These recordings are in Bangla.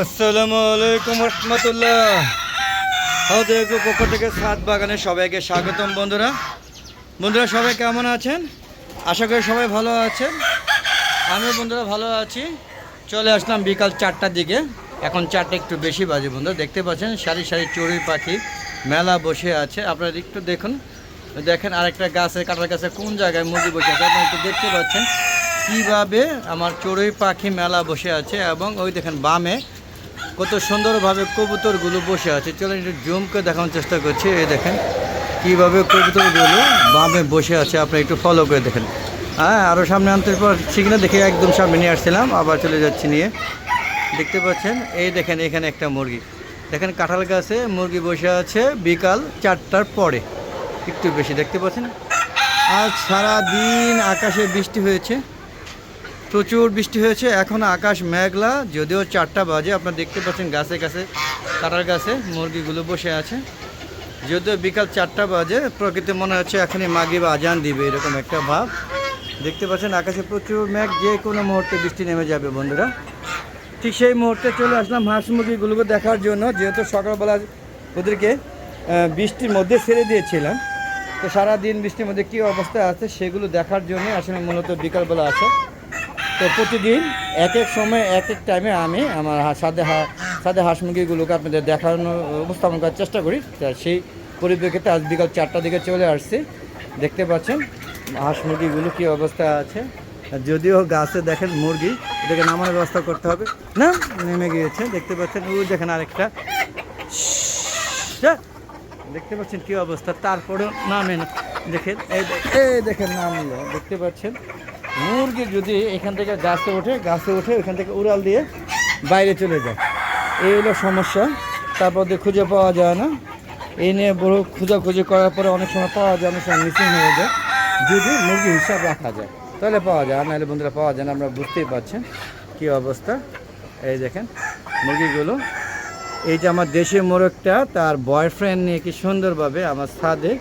আসসালামু আলাইকুম রহমতুল্লাহ। আমাদের পক্ষ থেকে সাত বাগানে সবাইকে স্বাগতম বন্ধুরা। বন্ধুরা, সবাই কেমন আছেন? আশা করি সবাই ভালো আছেন। আমিও বন্ধুরা ভালো আছি। চলে আসলাম বিকাল চারটার দিকে। এখন চারটা একটু বেশি বাজে বন্ধুরা। দেখতে পাচ্ছেন, সারি সারি চড়ুই পাখি মেলা বসে আছে। আপনারা একটু দেখুন। দেখেন আরেকটা গাছে কাটার গাছে কোন জায়গায় মুরগি বসে আছে। আপনারা একটু দেখতে পাচ্ছেন কীভাবে আমার চড়ুই পাখি মেলা বসে আছে এবং ওই দেখেন বামে কত সুন্দরভাবে কবুতরগুলো বসে আছে। চলুন একটু জুম করে দেখানোর চেষ্টা করছি। এই দেখেন, কীভাবে কবুতরগুলো বামে বসে আছে আপনি একটু ফলো করে দেখেন। হ্যাঁ আরও সামনে আনতে পারছি কিনা দেখে একদম সামনে নিয়ে আসছিলাম, আবার চলে যাচ্ছি নিয়ে। দেখতে পাচ্ছেন, এই দেখেন এখানে একটা মুরগি। দেখেন কাঁঠাল গাছে মুরগি বসে আছে বিকাল চারটার পরে। একটু বেশি দেখতে পাচ্ছেন? আজ সারা দিন আকাশে বৃষ্টি হয়েছে। প্রচুর বৃষ্টি হয়েছে, এখন আকাশ মেঘলা, যদিও চারটা বাজে, আপনারা দেখতে পাচ্ছেন গাছে গাছে কাটার গাছে মুরগিগুলো বসে আছে। যদিও বিকাল চারটা বাজে, প্রকৃতি মনে হচ্ছে এখনই মাগি বা আজান দিবে, এরকম একটা ভাব। দেখতে পাচ্ছেন আকাশে প্রচুর মেঘ, যে কোনো মুহূর্তে বৃষ্টি নেমে যাবে, বন্ধুরা। ঠিক সেই মুহূর্তে চলে আসলাম হাঁস মুরগিগুলোকে দেখার জন্য, যেহেতু সকালবেলা ওদেরকে বৃষ্টির মধ্যে ছেড়ে দিয়েছিলাম। তো সারাদিন বৃষ্টির মধ্যে কী অবস্থা আছে, সেগুলো দেখার জন্য আসলে মূলত বিকালবেলা আসে। তো প্রতিদিন এক এক সময় এক এক টাইমে আমি আমার সাদে সাদে হাঁস মুরগিগুলোকে আপনাদের দেখানোর উপস্থাপন করার চেষ্টা করি। সেই পরিপ্রেক্ষিতে আজ বিকাল চারটার দিকে চলে আসছি। দেখতে পাচ্ছেন হাঁস মুরগিগুলো কী অবস্থা আছে। যদিও গাছে দেখেন মুরগি, এটাকে নামানোর ব্যবস্থা করতে হবে। না, নেমে গিয়েছে, দেখতে পাচ্ছেন ওই দেখেন আরেকটা। দেখতে পাচ্ছেন কী অবস্থা, তারপরেও নামে না। দেখেন এই দেখেন নামলো, দেখতে পাচ্ছেন। মুরগি যদি এখান থেকে গাছে ওঠে, গাছে উঠে ওখান থেকে উড়াল দিয়ে বাইরে চলে যায়। এই হলো সমস্যা। তারপর দিয়ে খুঁজে পাওয়া যায় না। এই নিয়ে বড় খোঁজাখুঁজি করার পরে অনেক সময় পাওয়া যায়, অনেক সময় মিসিং হয়ে যায়। যদি মুরগি হিসাব রাখা যায়, তাহলে পাওয়া যায়। নাহলে বন্ধুরা পাওয়া যায় না, আমরা বুঝতেই পারছেন কী অবস্থা। এই দেখেন মুরগিগুলো। এই যে আমার দেশি মোরগটা, তার বয়ফ্রেন্ড নিয়ে কি সুন্দরভাবে আমার ছাদে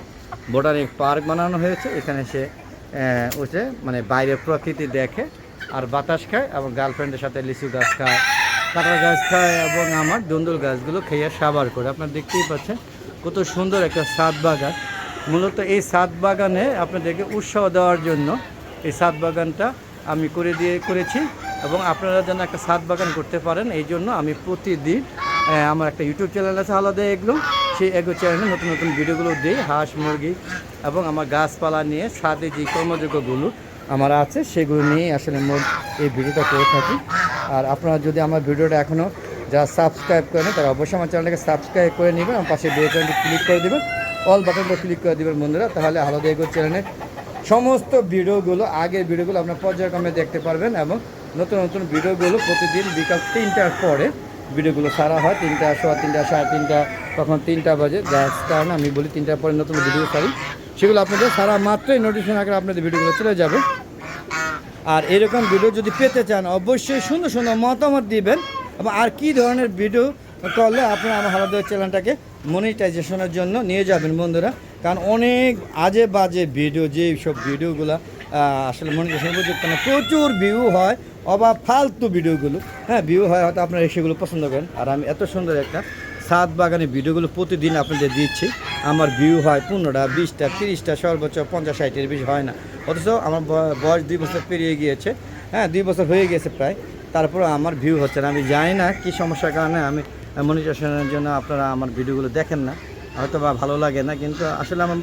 বোটানিক পার্ক বানানো হয়েছে। এখানে সে উঠে মানে বাইরের প্রকৃতি দেখে আর বাতাস খায় এবং গার্লফ্রেন্ডের সাথে লিচু গাছ খায় কাঁঠাল গাছ খায় এবং আমার দুন্দুল গাছগুলো খেয়ে সাবার করে। আপনারা দেখতেই পাচ্ছেন কত সুন্দর একটা সাত বাগান। মূলত এই সাত বাগানে আপনাদেরকে উৎসাহ দেওয়ার জন্য এই সাত বাগানটা আমি করে দিয়ে করেছি এবং আপনারা যেন একটা সাত বাগান করতে পারেন, এই জন্য আমি প্রতিদিন আমার একটা ইউটিউব চ্যানেল আছে, আলাদা এগুলো। সেই এগো চ্যানেলে নতুন নতুন ভিডিওগুলো দিই, হাঁস, মুরগি এবং আমার গাছপালা নিয়ে সাথে যে কর্মযোগ্যগুলো আমার আছে, সেগুলো নিয়ে আসলে মোট এই ভিডিওটা করে থাকি। আর আপনারা যদি আমার ভিডিওটা এখনও যা সাবস্ক্রাইব করেন তারা অবশ্যই আমার চ্যানেলটাকে সাবস্ক্রাইব করে নেবেন আমার পাশে বেল বাটনটি ক্লিক করে দেবেন। অল বাটনটা ক্লিক করে দেবেন বন্ধুরা, তাহলে আলাদা এগো চ্যানেলে সমস্ত ভিডিওগুলো, আগের ভিডিওগুলো আপনার পর্যায়ক্রমে দেখতে পারবেন এবং নতুন নতুন ভিডিওগুলো প্রতিদিন বিকাল তিনটার পরে ভিডিওগুলো সারা হয়, তিনটা সোয়া তিনটা সাড়ে তিনটা, তখন তিনটা বাজে। যার কারণে আমি বলি তিনটার পরে নতুন ভিডিও সারি সেগুলো আপনাদের সারা মাত্রই নোটিফিকেশন আকারে আপনাদের ভিডিওগুলো চলে যাবে। আর এরকম ভিডিও যদি পেতে চান, অবশ্যই সুন্দর সুন্দর মতামত দিবেন। এবং আর কি ধরনের ভিডিও করলে আপনারা আমার হালাদের চ্যানেলটাকে মনিটাইজেশনের জন্য নিয়ে যাবেন বন্ধুরা। কারণ অনেক আজে বাজে ভিডিও যে সব ভিডিওগুলো আসলে মনিটাইজেশন উপযুক্ত না। প্রচুর ভিউ হয় অবা ফালতু ভিডিওগুলো হ্যাঁ ভিউ হয়, হয়তো আপনারা সেগুলো পছন্দ করেন। আর আমি এত সুন্দর একটা সাত বাগানে ভিডিওগুলো প্রতিদিন আপনাদের দিচ্ছি। আমার ভিউ হয় পনেরোটা, বিশটা, তিরিশটা, সর্বোচ্চ পঞ্চাশ ষাটের বেশি হয় না। অথচ আমার বয়- বয়স দুই বছর পেরিয়ে গিয়েছে। হ্যাঁ দুই বছর হয়ে গেছে প্রায়। তারপরে আমার ভিউ হচ্ছে না। আমি জানি না কী সমস্যার কারণে আমি মনিটেশনের জন্য আপনারা আমার ভিডিওগুলো দেখেন না। হয়তো বা ভালো লাগে না, কিন্তু আসলে আমার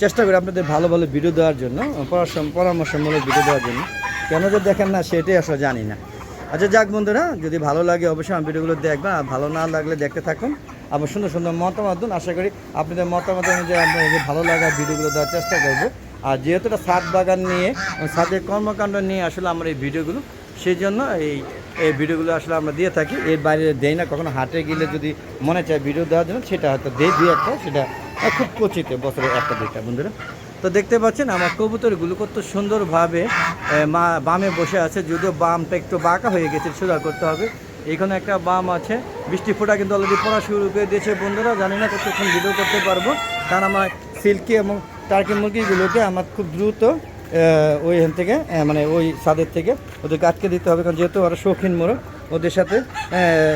চেষ্টা করি আপনাদের ভালো ভালো ভিডিও দেওয়ার জন্য, পরামর্শ- পরামর্শমূলক ভিডিও দেওয়ার জন্য। কেন যে দেখেন না সেটাই আসলে জানি না। আচ্ছা যাক বন্ধুরা, যদি ভালো লাগে অবশ্যই আমার ভিডিওগুলো দেখবেন আর ভালো না লাগলে দেখতে থাকুন। আবার সুন্দর সুন্দর মতামত দিন, আশা করি আপনাদের মতামত অনুযায়ী আমরা এই ভালো লাগা ভিডিওগুলো দেওয়ার চেষ্টা করব। আর যেহেতু এটা সাত বাগান নিয়ে সাতের কর্মকাণ্ড নিয়ে আসলে আমরা এই ভিডিওগুলো সেই জন্য এই এই ভিডিওগুলো আসলে আমরা দিয়ে থাকি। এর বাইরে দেই না, কখনো হাটে গেলে যদি মনে চায় ভিডিও দেওয়ার জন্য, সেটা হয়তো দেই, দুই একটা, সেটা খুব কচিতে বছরে একটা দুইটা বন্ধুরা। তো দেখতে পাচ্ছেন, আমার কবুতরগুলো কত সুন্দরভাবে মা, বামে বসে আছে, যদিও বামটা একটু বাঁকা হয়ে গেছে সোজা করতে হবে। এখানে একটা বাম আছে, বৃষ্টি ফোঁটা কিন্তু অলরেডি পড়া শুরু করে দিয়েছে, বন্ধুরা। জানি না কতক্ষণ ভিডিও করতে পারব। কারণ আমার সিল্কি এবং টার্কি মুরগিগুলোকে আমার খুব দ্রুত ওইখান থেকে মানে ওই ছাদের থেকে ওদেরকে আটকে দিতে হবে, কারণ যেহেতু ওরা শৌখিন মোড়ক ওদের সাথে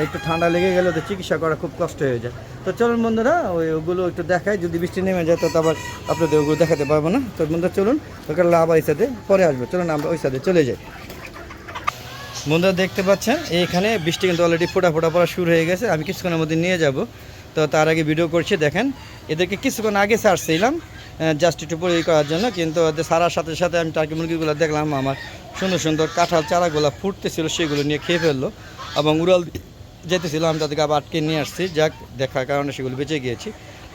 একটু ঠান্ডা লেগে গেলে ওদের চিকিৎসা করা খুব কষ্ট হয়ে যায়। তো চলুন বন্ধুরা, ওই ওগুলো একটু দেখায় যদি বৃষ্টি নেমে যায় তো আবার আপনাদের ওগুলো দেখাতে পারব না। তো বন্ধুরা, চলুন, ওখানে লাভ এই সাথে পরে আসব। চলুন, আমরা ওই সাথে চলে যাই। বন্ধুরা, দেখতে পাচ্ছেন, এইখানে বৃষ্টি কিন্তু অলরেডি ফোটা ফোটা পড়া শুরু হয়ে গেছে। আমি কিছুক্ষণের মধ্যে নিয়ে যাব। তো তার আগে ভিডিও করছি, দেখেন, এদেরকে কিছুক্ষণ আগে ছাড়ছিলাম জাস্ট একটু পরে করার জন্য, কিন্তু সারার সাথে সাথে আমি টার্কি মুরগিগুলো দেখলাম আমার। সুন্দর সুন্দর কাঁঠাল চারাগুলো ফুটতেছিল, সেগুলো নিয়ে খেয়ে ফেলল এবং উড়াল যেতেছিল, আমি তাদেরকে আবার আটকে নিয়ে আসছি। যাক, দেখার কারণে সেগুলো বেঁচে গিয়েছি।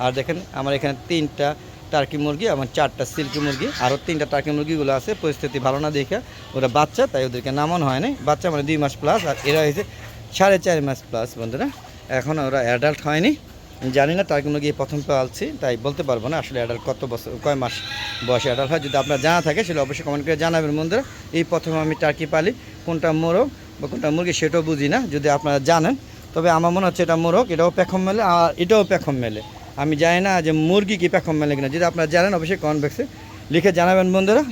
আর দেখেন, আমার এখানে তিনটা টার্কি মুরগি এবং চারটা সিল্কি মুরগি। আরও তিনটা টার্কি মুরগিগুলো আছে, পরিস্থিতি ভালো না দেখে। ওরা বাচ্চা, তাই ওদেরকে নামানো হয় নাই। বাচ্চা মানে দুই মাস প্লাস আর এরা হয়েছে সাড়ে চার মাস প্লাস বন্ধুরা। এখন ওরা অ্যাডাল্ট হয়নি। জানি না টার্কি মুরগি এই প্রথম পালছি তাই বলতে পারব না আসলে অ্যাডাল্ট কত বছর, কয় মাস বয়সে অ্যাডাল্ট হয়। যদি আপনার জানা থাকে, সেটা অবশ্যই কমেন্ট করে জানাবেন বন্ধুরা। এই প্রথম আমি টার্কি পালি, কোনটা মোরগ বা কোনটা মুরগি সেটাও বুঝি না, যদি আপনারা জানেন। তবে আমার মনে হচ্ছে এটা মোরগ, এটাও পেখম মেলে, আর এটাও পেখম মেলে। আমি জানি না যে মুরগি কি পেখম মেলে কিনা, যদি আপনারা জানেন অবশ্যই কমেন্ট বক্সে লিখে জানাবেন বন্ধুরা।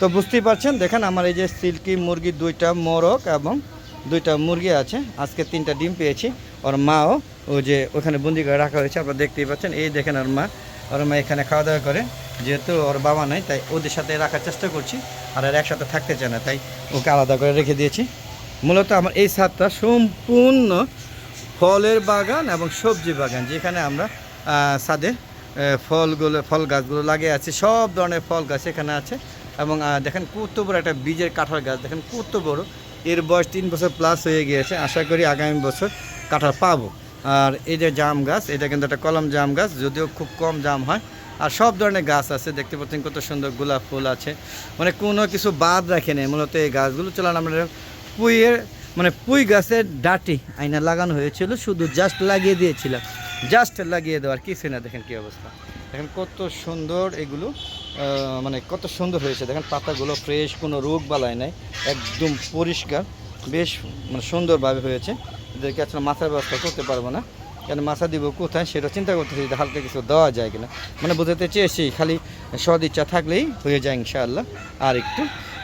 তো বুঝতেই পারছেন, দেখেন আমার এই যে সিল্কি মুরগি দুইটা মোরগ এবং দুইটা মুরগি আছে, আজকে তিনটা ডিম পেয়েছি। ওর মাও ও যে ওখানে বন্দি করে রাখা হয়েছে, আপনারা দেখতেই পাচ্ছেন। এই দেখেন ওর মা। ওর মা এখানে খাওয়া দাওয়া করে। যেহেতু ওর বাবা নাই, তাই ওদের সাথে রাখার চেষ্টা করছি, আর এর একসাথে থাকতে চায় না, তাই ওকে আলাদা করে রেখে দিয়েছি। মূলত আমার এই ছাদটা সম্পূর্ণ ফলের বাগান এবং সবজি বাগান, যেখানে আমরা ছাদে ফলগুলো, ফল গাছগুলো লাগিয়ে আছে। সব ধরনের ফল গাছ এখানে আছে। এবং দেখেন কত বড় একটা বীজের কাঁঠাল গাছ। দেখেন কত বড়। এর বয়স তিন বছর প্লাস হয়ে গিয়েছে। আশা করি আগামী বছর কাঁঠাল পাবো। আর এই যে জাম গাছ, এটা কিন্তু একটা কলম জাম গাছ, যদিও খুব কম জাম হয়। আর সব ধরনের গাছ আছে, দেখতে পাচ্ছেন কত সুন্দর গোলাপ ফুল আছে। মানে কোনো কিছু বাদ রাখে নেই, মূলত এই গাছগুলো। চলান আমরা পুইয়ের মানে পুঁই গাছের ডাটি আইনা লাগানো হয়েছিল, শুধু জাস্ট লাগিয়ে দিয়েছিলাম। জাস্ট লাগিয়ে দেওয়ার কিছু না দেখেন কি অবস্থা। দেখেন কত সুন্দর এগুলো মানে কত সুন্দর হয়েছে। দেখেন পাতাগুলো ফ্রেশ কোনো রোগ বালাই নাই, একদম পরিষ্কার। বেশ মানে সুন্দরভাবে হয়েছে। এদেরকে আসলে মাথার ব্যবস্থা করতে পারব না। কেন মাথা দিব কোথায় সেটা চিন্তা করতেছি হালকা কিছু দেওয়া যায় কিনা। মানে বোঝাতে চেয়েছি, খালি সদ ইচ্ছা থাকলেই হয়ে যায় ইনশাআল্লাহ। আর একটু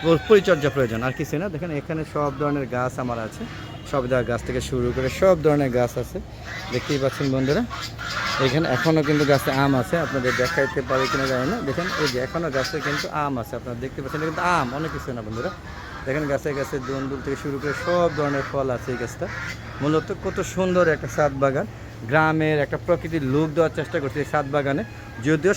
ওর পরিচর্যা প্রয়োজন, আর কিছু না। দেখেন, এখানে সব ধরনের গাছ আমার আছে। সব ধরনের গাছ থেকে শুরু করে সব ধরনের গাছ আছে। দেখতেই পাচ্ছেন বন্ধুরা, এখানে এখনও কিন্তু গাছে আম আছে। আপনাদের দেখাইতে পারে কিনা জানি না। দেখেন, এই যে এখনও গাছে কিন্তু আম আছে। আপনারা দেখতে পাচ্ছেন কিন্তু আম, অনেক কিছু না বন্ধুরা। দেখেন গাছে গাছে দন্দুল থেকে শুরু করে সব ধরনের ফল আছে এই গাছটা। মূলত কত সুন্দর একটা সাত বাগান। গ্রামের একটা প্রকৃতির লুক দেওয়ার চেষ্টা করছি এই সাত বাগানে। যদিও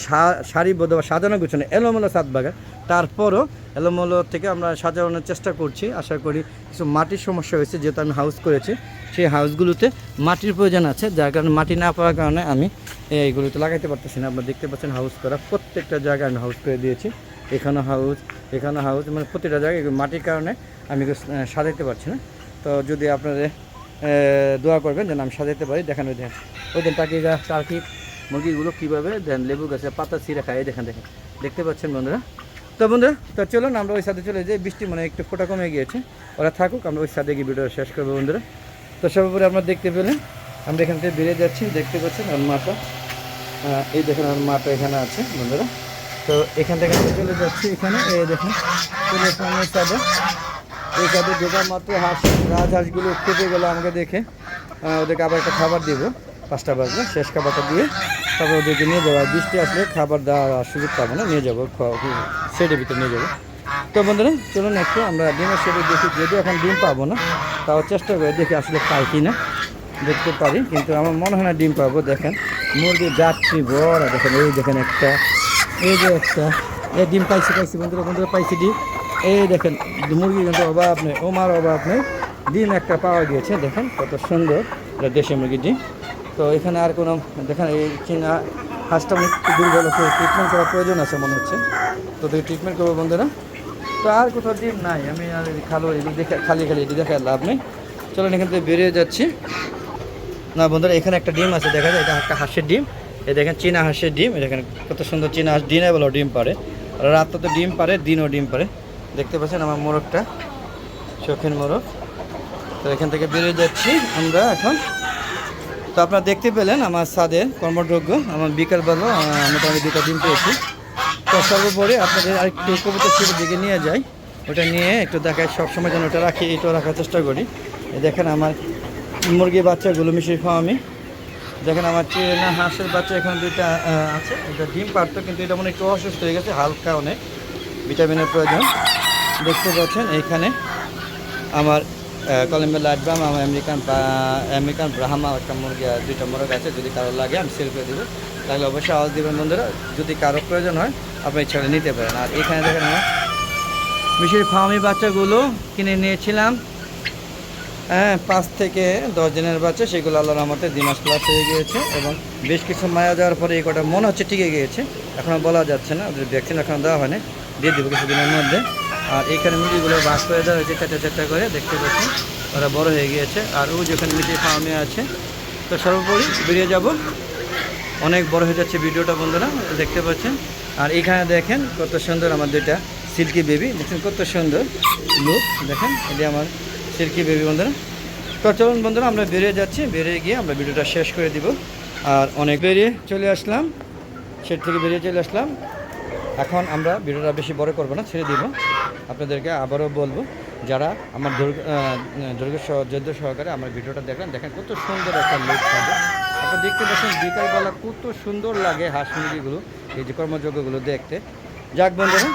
সারিবদ্ধ বা সাজানো গুছানো এলোমেলো সাত বাগান। তারপরও এলোমেলো থেকে আমরা সাজানোর চেষ্টা করছি। আশা করি কিছু মাটির সমস্যা হয়েছে, যেহেতু আমি হাউস করেছি। সেই হাউসগুলোতে মাটির প্রয়োজন আছে, যার কারণে মাটি না পাওয়ার কারণে আমি এইগুলোতে লাগাইতে পারতেছি না। আপনারা দেখতে পাচ্ছেন হাউস করা প্রত্যেকটা জায়গায় আমি হাউস করে দিয়েছি। এখানে হাউস এখানে হাউস মানে প্রতিটা জায়গায় মাটির কারণে আমি সাজাইতে পারছি না। তো যদি আপনাদের দোয়া করবেন যেন আমি সাজাইতে পারি, দেখেন ওই দেখেন ওই দেন টাকি টার্কি মুরগিগুলো কীভাবে দেন, লেবু গাছে পাতা ছিঁড়ে খায় দেখেন দেখেন। দেখতে পাচ্ছেন বন্ধুরা? তো বন্ধুরা, তো চলুন আমরা ওই সাথে চলে যাই। বৃষ্টি মানে একটু ফোটা কমে গিয়েছে। ওরা থাকুক, আমরা ওই সাথে গিয়ে ভিডিও শেষ করব বন্ধুরা। তো সর্বোপরি আপনারা দেখতে পেলেন আমরা এখান থেকে বেরিয়ে যাচ্ছি, দেখতে পাচ্ছেন আর মাটা এই দেখেন আমার মাটা এখানে আছে বন্ধুরা। তো এখান থেকে আমরা চলে যাচ্ছি এখানে। এই দেখেন, চলে আসলাম এই সাইডে ঢোকার মাত্র হাঁস রাজহাঁসগুলো খেতে গেলো আমাকে দেখে। ওদেরকে আবার একটা খাবার দিব। পাঁচটা বাজবে, শেষ খাবারটা দিয়ে তারপর ওদেরকে নিয়ে যাব। আর বৃষ্টি আসলে খাবার দেওয়ার সুযোগ পাবো না, নিয়ে যাব শেডের ভিতরে নিয়ে যাব। তো বন্ধুরা, চলুন একটু, আমরা ডিমের শেডে দেখি। যদি এখন ডিম পাবো না, তাও চেষ্টা করে দেখি আসলে পাই কি না দেখতে পারি, কিন্তু আমার মনে হয় না ডিম পাবো। দেখেন, মুরগির যাত্রী বড়, দেখেন, এই দেখেন একটা। এই যে একটা, এই ডিম পাইছি পাইছি, বন্ধুরা বন্ধুরা পাইছি ডিম। এই দেখেন, মুরগি কিন্তু অভাব নেই, ওমার অভাব নেই। ডিম একটা পাওয়া গিয়েছে, দেখেন কত সুন্দর, এটা দেশি মুরগির ডিম। তো এখানে আর কোনো, দেখেন এই চীনা হাঁসটা অনেক দুর্বল ট্রিটমেন্ট করার প্রয়োজন আছে মনে হচ্ছে। তো তুই ট্রিটমেন্ট করব বন্ধুরা। তো আর কোথাও ডিম নাই, আমি আর খালো এদিক দেখে, খালি খালি এটি দেখে আর লাভ নেই। চলুন এখান থেকে বেরিয়ে যাচ্ছি। না বন্ধুরা, এখানে একটা ডিম আছে, দেখা যায়, এটা একটা হাঁসের ডিম। এই দেখেন চীনা হাঁসের ডিম দেখেন কত সুন্দর চীনা হাঁস দিনে বেলাও ডিম পারে। রাতটা তো ডিম পারে, দিনও ডিম পারে। দেখতে পাচ্ছেন আমার মোরগটা, শৌখিন মোরগ। তো এখান থেকে বেরিয়ে যাচ্ছি আমরা এখন। তো আপনারা দেখতে পেলেন আমার সাদের কর্মযোগ্য, আমার বিকালবেলা মোটামুটি দুটো ডিম পেয়েছি। তো সর্বোপরি আপনাদের আরেকটু কবুতর ছিল দিকে নিয়ে যাই। ওটা নিয়ে একটু দেখায় সবসময় যেন ওটা রাখি এটা রাখার চেষ্টা করি। দেখেন আমার মুরগি বাচ্চাগুলো মিশিয়ে খাওয়া আমি। দেখেন আমার চেনা হাঁসের বাচ্চা এখানে দুইটা আছে। এটা ডিম পারতো কিন্তু এটা মনে একটু অসুস্থ হয়ে গেছে, হালকা অনেক ভিটামিনের প্রয়োজন। দেখতে পাচ্ছেন এইখানে আমার কলম্বিয়া লাইটবাম আমার আমেরিকান আমেরিকান ব্রাহ্মা একটা মুরগি দুইটা মুরগ আছে, যদি কারও লাগে আমি সেল করে দেবো। তাহলে অবশ্যই আওয়াজ দেবেন বন্ধুরা, যদি কারও প্রয়োজন হয়, আপনি ছেড়ে নিতে পারেন। আর এখানে দেখেন আমার মিশির ফার্মি বাচ্চাগুলো কিনে নিয়েছিলাম। হ্যাঁ পাঁচ থেকে দশ দিনের বাচ্চা সেগুলো আল্লাহর আমাদের দুই মাস প্লাস হয়ে গিয়েছে এবং বেশ কিছু মায়া যাওয়ার পরে এই কটা মনে হচ্ছে টিকে গিয়েছে। এখনও বলা যাচ্ছে না ওদের ভ্যাকসিন এখনও দেওয়া হয়নি, দিয়ে দেবো কিছুদিনের মধ্যে। আর এখানে মুরগিগুলো বাস করে দেওয়া হয়েছে চারটা চারটা করে, দেখতে পাচ্ছেন, ওরা বড় হয়ে গিয়েছে। আর ও যেখানে মিটির ফার্মে আছে। তো সর্বোপরি বেরিয়ে যাব। অনেক বড় হয়ে যাচ্ছে ভিডিওটা, বন্ধুরা, দেখতে পাচ্ছেন। আর এখানে দেখেন কত সুন্দর আমার দুইটা সিল্কি বেবি দেখেন কত সুন্দর লুক, দেখেন, এটি আমার সিল্কি বেবি বন্ধুরা। তো চলুন বন্ধুরা, আমরা বেরিয়ে যাচ্ছি। বেরিয়ে গিয়ে আমরা ভিডিওটা শেষ করে দিব। আর অনেক বেরিয়ে চলে আসলাম। সেট থেকে বেরিয়ে চলে আসলাম। এখন আমরা ভিডিওটা বেশি বড় করব না, ছেড়ে দিব। আপনাদেরকে আবারও বলব, যারা আমার দুর্গ যোদ্ধ সহকারে আমার ভিডিওটা দেখেন দেখেন কত সুন্দর একটা লুক পাবে। আপনারা দেখতে পাচ্ছেন বিকালবেলা কত সুন্দর লাগে হাঁস মুরগিগুলো, এই যে কর্মযজ্ঞগুলো দেখতে। যাক বন্ধুরা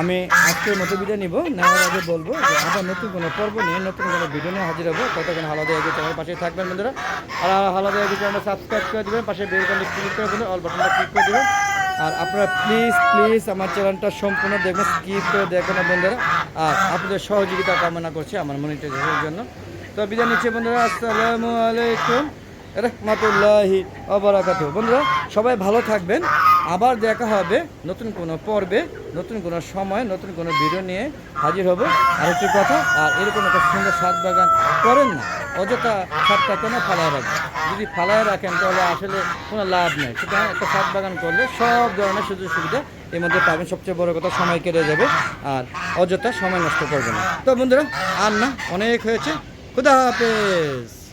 আমি আজকের মতো বিদায় নিব। নেওয়ার আগে বলব যে আবার নতুন কোনো পর্ব নিয়ে নতুন কোনো ভিডিও নিয়ে হাজির হব। ততক্ষণ হালাদা এগিয়ে চ্যানেল পাশে থাকবেন বন্ধুরা। আর হালাদা এগিয়ে চ্যানেল সাবস্ক্রাইব করে দেবেন। পাশে বেল ক্লিক করে দেবেন। অল বাটনটা ক্লিক করে দেবেন। আর আপনারা প্লিজ প্লিজ আমার চ্যানেলটা সম্পূর্ণ দেখবেন স্কিপ করে দেখবেন বন্ধুরা। আর আপনাদের সহযোগিতা কামনা করছি আমার মনিটাইজেশনের জন্য। তো বিদায় নিচ্ছি বন্ধুরা। আসসালামু আলাইকুম। রহমতুল্লাহি অবরাকাত বন্ধুরা, সবাই ভালো থাকবেন। আবার দেখা হবে নতুন কোনো পর্বে, নতুন কোনো সময়, নতুন কোনো ভিডিও নিয়ে হাজির হব। আর একটি কথা, আর এরকম একটা সুন্দর সাত বাগান করেন না। অযথা সাতটা কেন ফালায় রাখবেন? যদি ফালায় রাখেন, তাহলে আসলে কোনো লাভ নেই। সুতরাং একটা সাত বাগান করলে সব ধরনের সুযোগ সুবিধা এর মধ্যে পাবেন। সবচেয়ে বড় কথা, সময় কেটে যাবে আর অযথা সময় নষ্ট করবে না। তো বন্ধুরা, আর না, অনেক হয়েছে। খুদা হাফেজ।